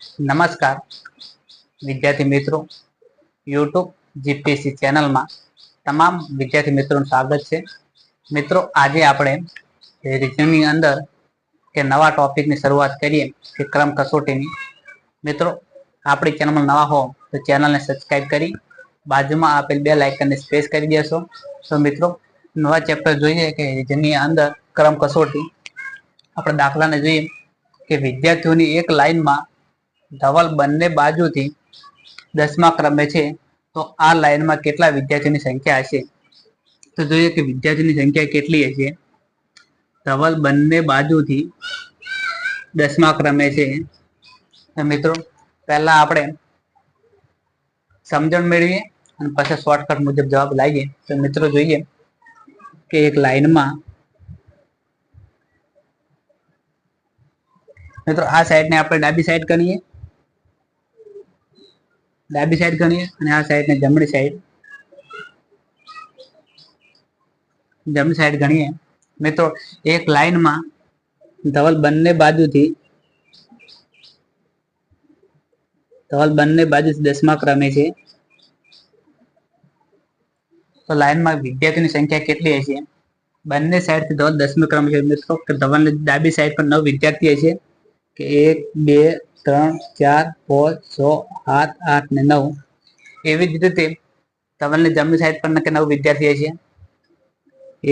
નમસ્કાર, વિદ્યાર્થી મિત્રો. યુટ્યુબ જીપીએસસી ચેનલમાં તમામ વિદ્યાર્થી મિત્રોનું સ્વાગત છે. મિત્રો, આજે આપણે રિઝ્યુમની અંદર કે નવા ટોપિકની શરૂઆત કરીએ કે ક્રમ કસોટીની. મિત્રો, આપણી ચેનલમાં નવા હો તો ચેનલને સબસ્ક્રાઇબ કરી, બાજુમાં આપેલ બે લાઇકનને સ્પેસ કરી દેશો. તો મિત્રો, નવા ચેપ્ટર જોઈએ કે રિઝ્યુમની અંદર ક્રમ કસોટી. આપણે દાખલાને જોઈએ કે વિદ્યાર્થીઓની એક લાઈનમાં ધવલ બંને બાજુથી દસમા ક્રમે છે, તો આ લાઈનમાં કેટલા વિદ્યાર્થીઓની સંખ્યા હશે? તો જોઈએ કે વિદ્યાર્થીની સંખ્યા કેટલી હશે? ધવલ બંને બાજુથી દસમા ક્રમે છે. તો મિત્રો, પહેલા આપણે સમજણ મેળવીએ અને પછી શોર્ટકટ મુજબ જવાબ લાવીએ. તો મિત્રો, જોઈએ કે એક લાઈનમાં મિત્રો, આ સાઈડને આપણે ડાબી સાઈડ ગણીએ ડાબી સાઈડ ગણીએ અને આ સાઈડ ને જમણી સાઈડ જમણી સાઈડ ગણીએ. મિત્રો, એક લાઈનમાં ધવલ બંને બાજુથી ધવલ બંને બાજુથી દસમા ક્રમે છે. તો લાઈનમાં વિદ્યાર્થીની સંખ્યા કેટલી હશે? બંને સાઈડથી ધવલ દસમા ક્રમે છે. મિત્રો કે ધવલની ડાબી સાઈડ પર નવ વિદ્યાર્થી હશે. કે એક, બે ત્રણ, ચાર, પાંચ, છ, સાત, આઠ ને નવ એવી જ રીતે તમને જમણી સાઈડ પર કે નવ વિદ્યાર્થીઓ છે?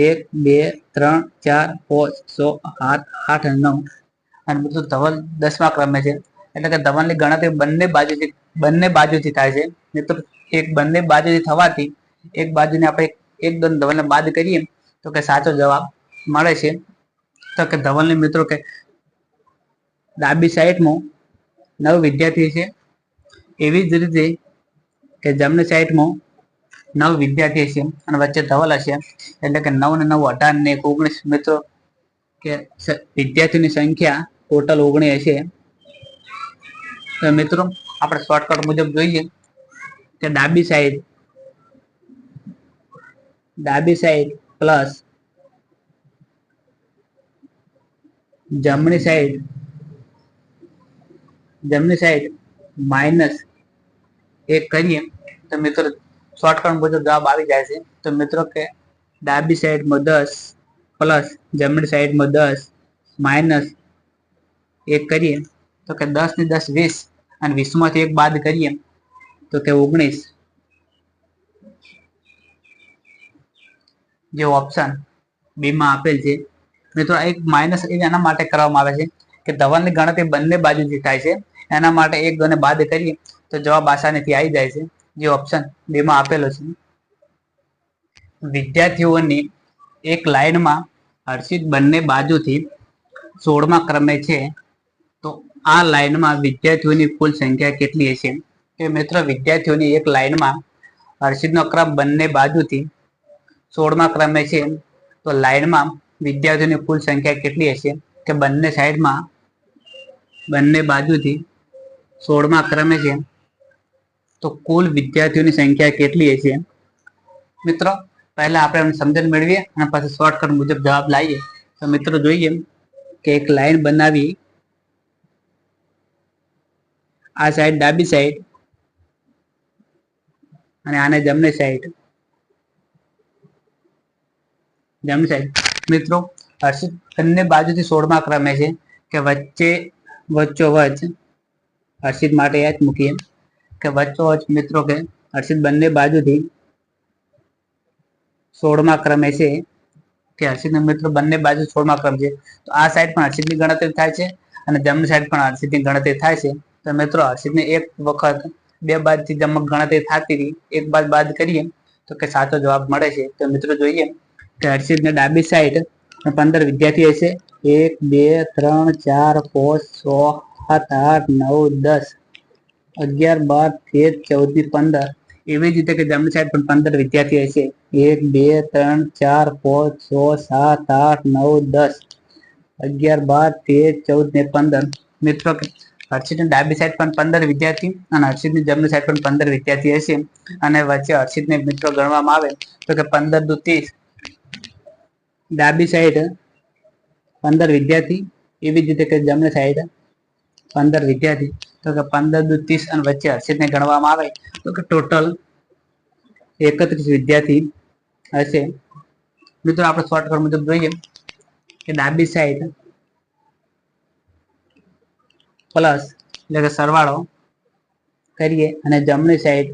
એક, બે, ત્રણ, ચાર, પાંચ, છ, સાત, આઠ અને નવ. અને બીજું ધવલ દસમા ક્રમે છે. એટલે કે ધવલની ગણતરી બંને બાજુથી બંને બાજુથી થાય છે. મિત્રો એક બંને બાજુથી થવાથી એક બાજુને આપણે એક દોન ધવલને બાદ કરીએ તો કે સાચો જવાબ મળે છે. તો કે ધવલને મિત્રો કે ડાબી સાઈડમાં નવ વિદ્યાર્થી છે. એવી જ રીતે કે જમણી સાઈડમાં નવ વિદ્યાર્થી છે અને વચ્ચે ધવલ હશે એટલે કે નવ ને નવ, અઢાર ને એક, ઓગણીસ મિત્રો કે વિદ્યાર્થીની સંખ્યા ટોટલ ઓગણીસ હશે. તો મિત્રો, આપણે શોર્ટકટ મુજબ જોઈએ કે ડાબી સાઈડ ડાબી સાઈડ પ્લસ જમણી સાઈડ જમણી સાઈડ માઇનસ એક કરીએ, તો મિત્રો શોર્ટકટ મુજબ જવાબ આવી જાય છે. તો મિત્રો કે ડાબી સાઈડમાં દસ પ્લસ જમણી સાઈડમાં દસ માઇનસ એક કરીએ, તો કે દસ ને દસ વીસ અને વીસમાંથી એક બાદ કરીએ, તો કે ઓગણીસ. જે ઓપ્શન બીમાં આપેલ છે. મિત્રો એક માઇનસ એના માટે કરવામાં આવે છે કે ધવનની ગણતરી બંને બાજુથી થાય છે. એના માટે એક દોને બાદ કરીએ તો જવાબ આસાનીથી આવી જાય છે. જે ઓપ્શન બેમાં આપેલો છે. વિદ્યાર્થીઓની એક લાઈનમાં હર્ષિત બંને બાજુથી સોળમા ક્રમે છે. તો આ લાઈનમાં વિદ્યાર્થીઓની કુલ સંખ્યા કેટલી હશે? કે મિત્રો વિદ્યાર્થીઓની એક લાઈનમાં હર્ષિતનો ક્રમ બંને બાજુથી સોળમા ક્રમે છે. તો લાઈનમાં વિદ્યાર્થીઓની કુલ સંખ્યા કેટલી હશે? કે બંને સાઈડમાં બંને બાજુથી સોળમા ક્રમે છે. તો કુલ વિદ્યાર્થીઓની સંખ્યા કેટલી હશે? મિત્રો, પહેલા આપણે સમજણ મેળવીએ અને પછી શોર્ટકટ મુજબ જવાબ લાવીએ. તો મિત્રો, જોઈએ કે એક લાઈન બનાવી. આ સાઈડ ડાબી સાઈડ અને આને જમણી સાઈડ જમણી સાઈડ મિત્રો, હર્ષિત, બંને બાજુથી સોળમા ક્રમે છે કે વચ્ચે વચ્ચો વચ હર્ષિત માટે યાદ મૂકીએ. કે વચ્ચો વચ મિત્રો કે હર્ષિત બંને બાજુથી સોળમા ક્રમે છે કે હર્ષિત મિત્રો બંને બાજુ સોળમા ક્રમ છે. તો આ સાઈડ પણ હર્ષિતની ગણતરી થાય છે અને જમણી સાઈડ પણ હર્ષિતની ગણતરી થાય છે. તો મિત્રો હર્ષિતને એક વખત બે બાદથી જમક ગણતરી થતી હતી એક બાદ બાદ કરીએ તો કે સાચો જવાબ મળે છે. તો મિત્રો જોઈએ કે હર્ષિતને ડાબી સાઈડ પંદર વિદ્યાર્થી હશે એક, બે, ત્રણ, ચાર, પાંચ, છ સાત, આઠ, નવ, દસ, અગિયાર, બાર, તેર, ચૌદ, પંદર એવી જ રીતે કે જમણી સાઈડ પણ પંદર વિદ્યાર્થી હશે એક, બે, ત્રણ, ચાર, પાંચ, છ, સાત, આઠ, નવ, દસ, અગિયાર, બાર, તેર, ચૌદ ને પંદર. મિત્રો, હર્ષિતની ડાબી સાઈડ પણ પંદર વિદ્યાર્થી અને હર્ષિતની જમણી સાઈડ પણ પંદર વિદ્યાર્થી હશે. અને વચ્ચે હર્ષિતને મિત્રો ગણવામાં આવે તો કે પંદર દુ ત્રીસ. ડાબી સાઈડ પંદર વિદ્યાર્થી એવી જ રીતે કે જમણી સાઈડ પંદર વિદ્યાર્થી, તો કે પંદર દુ ત્રીસ અને વચ્ચે હર્ષિતને ગણવામાં આવે, તો કે ટોટલ એકત્રીસ વિદ્યાર્થી હશે. મિત્રો, આપણે શોર્ટકટ મુજબ જોઈએ કે ડાબી સાઈડ પ્લસ એટલે કે સરવાળો કરીએ અને જમણી સાઈડ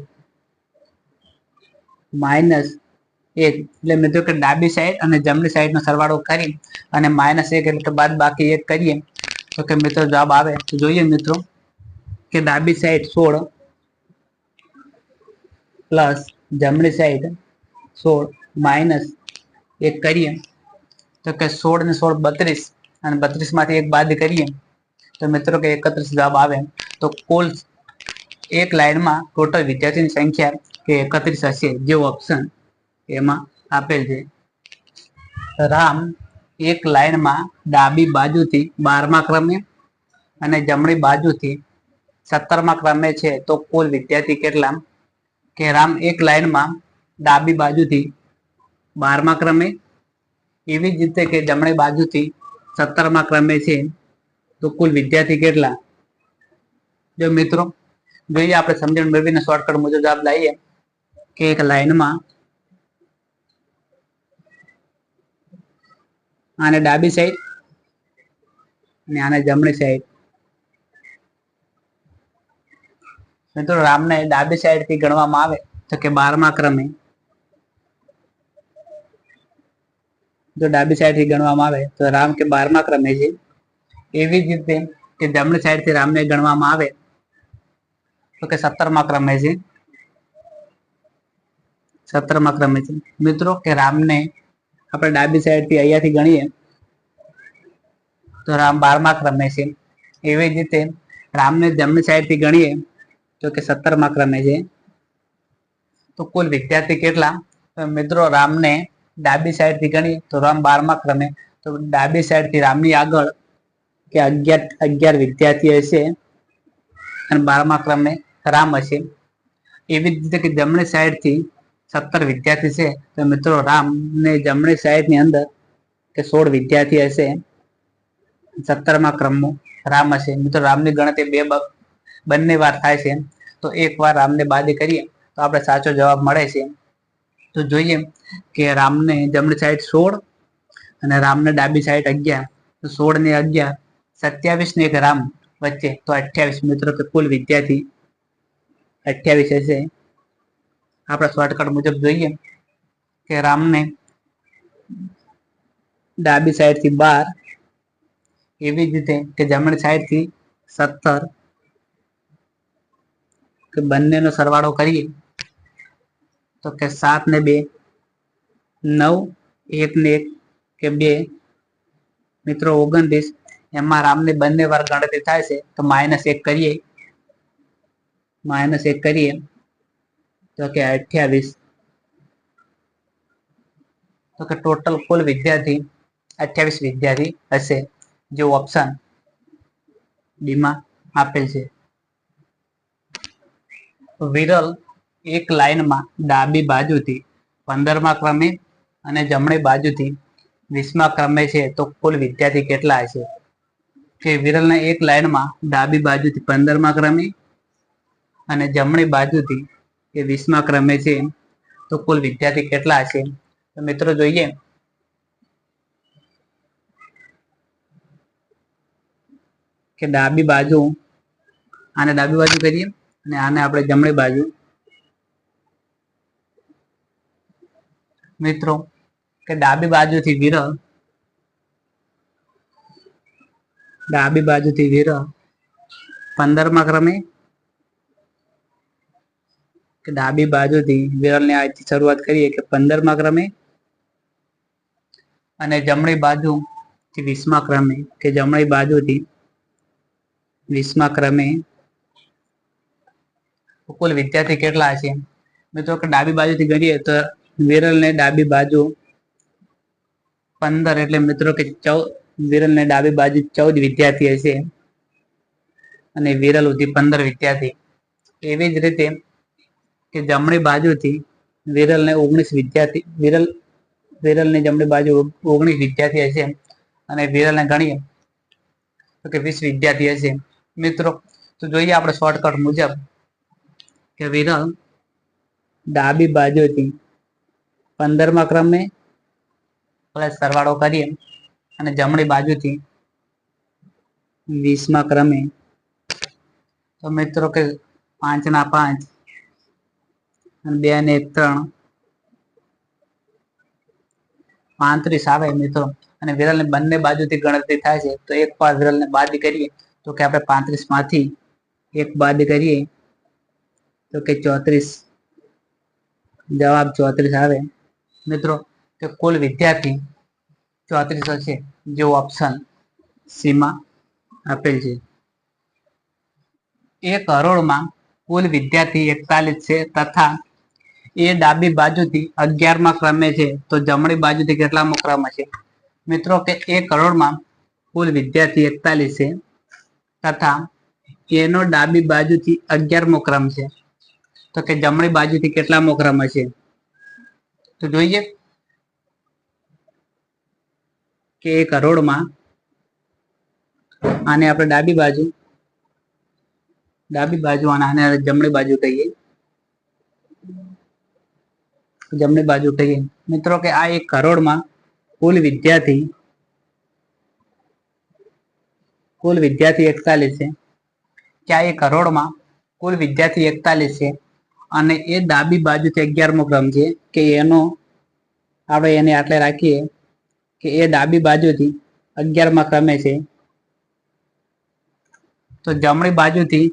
માઇનસ એક. એટલે મિત્રો કે ડાબી સાઈડ અને જમણી સાઈડનો સરવાળો કરી અને માઇનસ એક એટલે બાદ બાકી એક કરીએ. તો કે મિત્રો, જવાબ આવે. તો જોઈએ મિત્રો કે ડાબી સાઈડ સોળ પ્લસ જમણી સાઈડ સોળ માઇનસ એક કરીએ. તો કે સોળ ને સોળ બત્રીસ અને બત્રીસમાંથી એક બાદ કરીએ. તો મિત્રો કે એકત્રીસ જવાબ આવે. તો કુલ એક લાઈનમાં ટોટલ વિદ્યાર્થીની સંખ્યા કે એકત્રીસ હશે. જે ઓપ્શન એમાં આપેલ છે. રામ એક લાઈનમાં ડાબી બાજુથી બારમા ક્રમે અને જમણી બાજુથી સત્તરમા ક્રમે છે તો કુલ વિદ્યાર્થી કેટલા? કે રામ એક લાઈનમાં ડાબી બાજુથી બારમા ક્રમે, એવી જ રીતે કે જમણી બાજુથી સત્તરમા ક્રમે છે તો કુલ વિદ્યાર્થી કેટલા? જો મિત્રો, જોઈએ આપણે સમજણ મેળવીને શોર્ટકટ મુજબ જવાબ લઈએ કે એક લાઈનમાં આને ડાબી સાઈડ અને આને જમણી સાઈડ મિત્રો, રામને ડાબી સાઈડથી ગણવામાં આવે તો કે બારમા ક્રમે. જો ડાબી સાઈડથી ગણવામાં આવે તો રામ કે બારમા ક્રમે છે. એવી જ રીતે કે જમણી સાઈડથી રામને ગણવામાં આવે તો કે સત્તરમા ક્રમે છે. સત્તરમા ક્રમે છે. મિત્રો, કે રામને આપણે ડાબી સાઈડથી અહીંયાથી ગણીએ, તો રામ બારમા ક્રમે છે. એવી જ રીતે રામને જમણી સાઈડથી ગણીએ, તો કે સત્તરમા ક્રમે છે. તો કુલ વિદ્યાર્થી કેટલા? મિત્રો રામને ડાબી સાઈડથી ગણીએ, તો રામ બારમા ક્રમે તો ડાબી સાઈડથી રામની આગળ કે અગિયાર અગિયાર વિદ્યાર્થી હશે અને બારમા ક્રમે રામ હશે. એવી જ રીતે કે જમણી સાઈડથી સત્તર વિદ્યાર્થી છે. તો મિત્રો રામ ને જમણી સાઈડની અંદર કે સોળ વિદ્યાર્થી હશે. સત્તરમાં ક્રમમાં રામ હશે. મિત્રો રામની ગણતરી બે બંને વાર થાય છે. તો એક વાર રામને બાદ કરીએ તો આપણે સાચો જવાબ મળે છે. તો જોઈએ કે રામને જમણી સાઈડ સોળ અને રામને ડાબી સાઈડ અગિયાર. તો સોળ ને અગિયાર, સત્યાવીસ ને એક રામ વચ્ચે. તો અઠ્યાવીસ મિત્રો કે કુલ વિદ્યાર્થી અઠ્યાવીસ હશે. આપણે શોર્ટકટ મુજબ જોઈએ કે રામને ડાબી સાઈડથી બાર એવી જ રીતે કે જમણી સાઈડથી સત્તર કે બંનેનો સરવાળો કરીએ તો કે સાત ને બે, નવ, એક ને એક કે બે. મિત્રો, ઓગણત્રીસ, એમાં રામને બંને વાર ગણતરી થાય છે તો માઇનસ એક કરીએ. માઇનસ એક કરીએ. તો કે અઠ્યાવીસ. તો કે ટોટલ કુલ વિદ્યાર્થી અઠ્યાવીસ વિદ્યાર્થી હશે. જે ઓપ્શન ડીમાં આપેલ છે. વિરલ એક લાઈનમાં ડાબી બાજુથી પંદરમા ક્રમે અને જમણી બાજુથી વીસમા ક્રમે છે તો કુલ વિદ્યાર્થી કેટલા હશે? કે વિરલને એક લાઈનમાં ડાબી બાજુથી પંદરમા ક્રમે અને જમણી બાજુથી એ વીસમા ક્રમે છે તો કુલ વિદ્યાર્થી કેટલા હશે તો મિત્રો જોઈએ. કે ડાબી બાજુ, આને ડાબી બાજુ કરીએ અને આને આપણે જમણી બાજુ. મિત્રો, કે ડાબી બાજુથી વિરલ ડાબી બાજુથી વિરલ પંદરમા ક્રમે કે ડાબી બાજુથી વિરલની આજથી શરૂઆત કરીએ કે પંદરમા ક્રમે અને જમણી બાજુ વીસમા ક્રમે કે જમણી બાજુથી વીસમા ક્રમે કુલ વિદ્યાર્થી કેટલા છે મિત્રો, કે ડાબી બાજુથી ગણીએ તો વિરલ ને ડાબી બાજુ પંદર એટલે મિત્રો કે ચૌદ વિરલ ને ડાબી બાજુ ચૌદ વિદ્યાર્થી હશે અને વિરલ સુધી પંદર વિદ્યાર્થી. એવી જ રીતે કે જમણી બાજુથી વિરલ ને ઓગણીસ વિદ્યાર્થી, વિરલ વિરલની જમણી બાજુ ઓગણીસ વિદ્યાર્થી હશે અને વિરલને ગણીએ તો કે વીસ વિદ્યાર્થી હશે મિત્રો, તો જોઈએ આપણે શોર્ટકટ મુજબ કે વિરલ ડાબી બાજુથી પંદરમા ક્રમે પ્લસ સરવાળો કરીએ અને જમણી બાજુથી વીસમા ક્રમે. તો મિત્રો કે પાંચ ના પાંચ અને બે ને ત્રણ. પાંત્રીસ આવે મિત્રો. અને વિરલની બંને બાજુથી ગણતરી થાય છે. તો એક વાર વિરલને બાદ કરીએ તો કે આપણે પાંત્રીસમાંથી એક બાદ કરીએ તો કે ચોત્રીસ. જવાબ ચોત્રીસ આવે. મિત્રો કે કુલ વિદ્યાર્થી ચોત્રીસ છે જે ઓપ્શન સીમાં આપેલ છે. એક કરોડમાં કુલ વિદ્યાર્થી એકતાલીસ છે તથા એ ડાબી બાજુથી અગિયારમાં ક્રમે છે, તો જમણી બાજુથી કેટલામાં ક્રમ હશે? મિત્રો કે એ કરોડમાં કુલ વિદ્યાર્થી એકતાલીસ છે, તથા એનો ડાબી બાજુથી અગિયારમો ક્રમ છે. તો કે જમણી બાજુથી કેટલામો ક્રમ હશે? તો જોઈએ કે એ કરોડમાં આને આપણે ડાબી બાજુ ડાબી બાજુ અને આને જમણી બાજુ કહીએ. જમણી બાજુ કહીએ મિત્રો કે આ એક કરોડમાં કુલ વિદ્યાર્થી કુલ વિદ્યાર્થી એકતાલીસ છે. કે આ એક કરોડમાં કુલ વિદ્યાર્થી એકતાલીસ છે. અને એ ડાબી બાજુથી અગિયારમો ક્રમ છે કે એનો આપણે એને આટલે રાખીએ કે એ ડાબી બાજુથી અગિયારમા ક્રમે છે. તો જમણી બાજુથી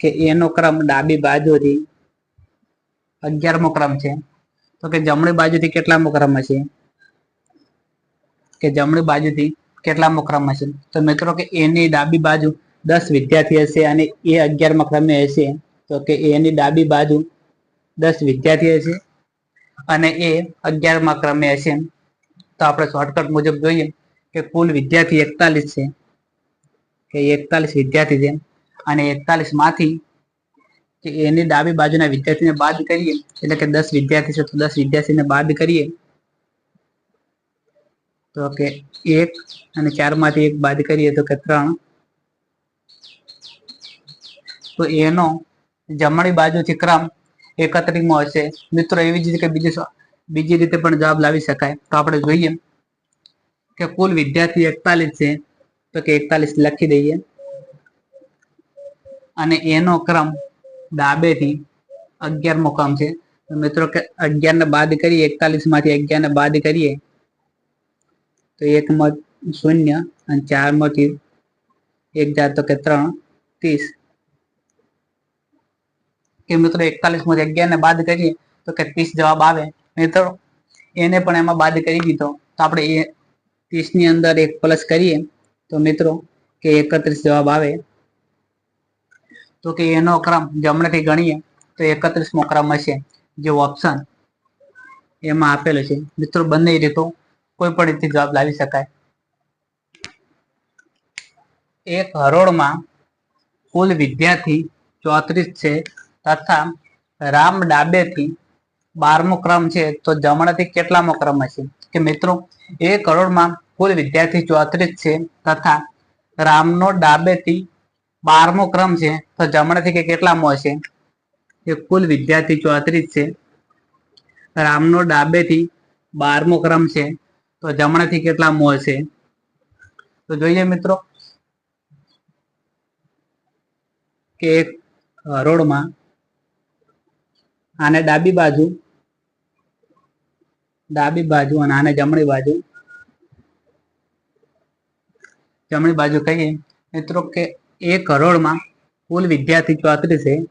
કે એનો ક્રમ ડાબી બાજુથી અગિયારમો ક્રમ છે. તો કે જમણી બાજુથી કેટલામો ક્રમ હશે કે જમણી બાજુથી કેટલામો ક્રમ હશે તો મિત્રો કે એની ડાબી બાજુ દસ વિદ્યાર્થી હશે અને એ અગિયારમાં ક્રમે હશે. તો કે એની ડાબી બાજુ દસ વિદ્યાર્થી હશે અને એ અગિયારમાં ક્રમે હશે. તો આપણે શોર્ટકટ મુજબ જોઈએ કે કુલ વિદ્યાર્થી એકતાલીસ છે. કે એકતાલીસ વિદ્યાર્થી છે અને એકતાલીસમાંથી કે એની ડાબી બાજુના વિદ્યાર્થીને બાદ કરીએ, એટલે કે દસ વિદ્યાર્થી છે, તો દસ વિદ્યાર્થીને બાદ કરીએ. તો કે એક અને ચારમાંથી એક બાદ કરીએ, તો કે ત્રણ. તો એનો જમણી બાજુથી ક્રમ એકત્રીમાં હશે. મિત્રો, એવી જ રીતે બીજી બીજી રીતે પણ જવાબ લાવી શકાય. તો આપણે જોઈએ કે કુલ વિદ્યાર્થી એકતાલીસ છે, તો કે એકતાલીસ લખી દઈએ. અને એનો ક્રમ ડાબેથી અગિયારમો ક્રમ છે. મિત્રો કે અગિયાર ને બાદ કરીએ, એકતાલીસમાંથી અગિયાર ને બાદ કરીએ, તો એક મત શૂન્ય અને ચારમાંથી એક જાત તો કે ત્રણ, ત્રીસ. કે મિત્રો એકતાલીસમાંથી અગિયાર ને બાદ કરીએ તો કે ત્રીસ જવાબ આવે. મિત્રો, એને પણ એમાં બાદ કરી દીધો. તો આપણે એ ત્રીસની અંદર એક પ્લસ કરીએ. તો મિત્રો કે એકત્રીસ જવાબ આવે. તો કે એનો ક્રમ જમણેથી ગણીએ, તો એકત્રીસમો ક્રમ હશે, જે ઓપ્શન એમાં આપેલો છે. મિત્રો, બંને રીતો કોઈ પણ રીતે જવાબ લાવી શકાય. એક હરોળમાં કુલ વિદ્યાર્થી ચોત્રીસ છે તથા રામ ડાબેથી બારમો ક્રમ છે, તો જમણાથી કેટલામો ક્રમ હશે? કે મિત્રો, એક કરોડમાં કુલ વિદ્યાર્થી ચોત્રીસ છે તથા રામનો ડાબેથી બારમો ક્રમ છે. તો જમણેથી કે કેટલામો હશે? એ કુલ વિદ્યાર્થી ચોત્રીસ છે. રામનો ડાબેથી બારમો ક્રમ છે. તો જમણેથી કેટલામો હશે? તો જોઈએ મિત્રો, કે એક હરોળમાં આને ડાબી બાજુ ડાબી બાજુ અને આને જમણી બાજુ જમણી બાજુ કહીએ, મિત્રો, કે એક કરોડમાં કુલ વિદ્યાર્થી ચોત્રીસ છે.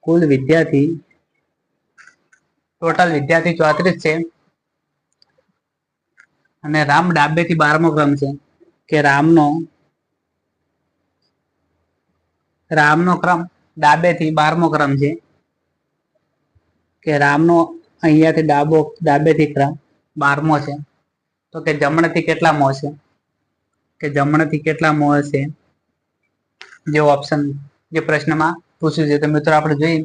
કુલ વિદ્યાર્થી, ટોટલ વિદ્યાર્થી ચોત્રીસ છે. અને રામ ડાબેથી બારમો ક્રમ છે. કે રામનો રામનો ક્રમ ડાબેથી બારમો ક્રમ છે. કે રામનો અહીંયાથી ડાબો, ડાબેથી ક્રમ બારમો છે. તો કે જમણેથી કેટલામો હશે કે જમણેથી કેટલામો હશે? જે ઓપ્શન જે પ્રશ્નમાં પૂછ્યું છે. તો મિત્રો આપણે જોઈએ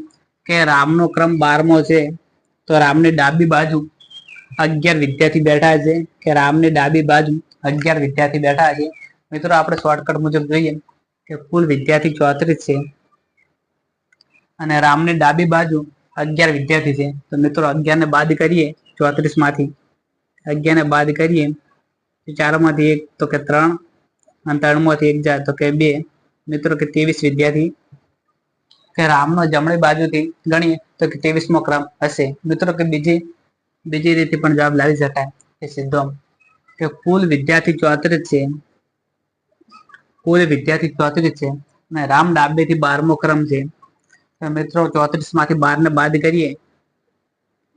કે રામનો ક્રમ બારમો છે. તો રામની ડાબી બાજુ અગિયાર વિદ્યાર્થી બેઠા છે. કે રામની ડાબી બાજુ અગિયાર વિદ્યાર્થી બેઠા છે. મિત્રો આપણે શોર્ટકટ મુજબ જોઈએ કે કુલ વિદ્યાર્થી ચોત્રીસ છે. અને રામની ડાબી બાજુ અગિયાર વિદ્યાર્થી છે. તો મિત્રો અગિયાર ને બાદ કરીએ ચોત્રીસમાંથી અગિયાર ને બાદ કરીએ તો ચારમાંથી એક તો કે ત્રણ અને ત્રણમાંથી એક જાય તો કે બે. મિત્રો કે ત્રેવીસ વિદ્યાર્થી. કે રામનો જમણી બાજુથી ગણીએ તો કે ત્રેવીસમો ક્રમ હશે. મિત્રો કે બીજી બીજી રીતે પણ જવાબ લાવી શકાય. કે સીધો કે કુલ વિદ્યાર્થી ચોત્રીસ છે. કુલ વિદ્યાર્થી ચોત્રીસ છે. અને રામ ડાબેથી બારમો ક્રમ છે. મિત્રો ચોત્રીસમાંથી બાર ને બાદ કરીએ.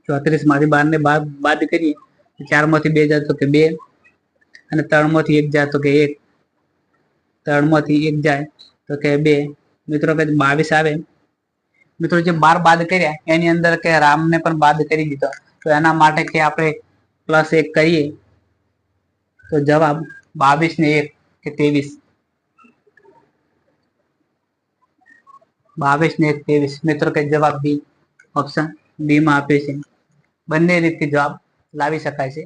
ચોત્રીસમાંથી બાર ને બાદ કરીએ. ચારમાંથી બે જાય તો કે બે. અને ત્રણમાંથી એક જાય તો કે એક. ત્રણમાંથી એક જાય તો કે બે. મિત્રો કે બાવીસ આવે. મિત્રો જે બાર બાદ કર્યા, એની અંદર કે રામને પણ બાદ કરી દીધો. તો એના માટે કે આપણે પ્લસ એક કરીએ. તો જવાબ બાવીસ ને એક કે ત્રેવીસ. બાવીસ ને એક ત્રેવીસ. મિત્રો કે જવાબ બી ઓપ્શન બી માં આપે છે. બંને રીતે જવાબ લાવી શકાય છે.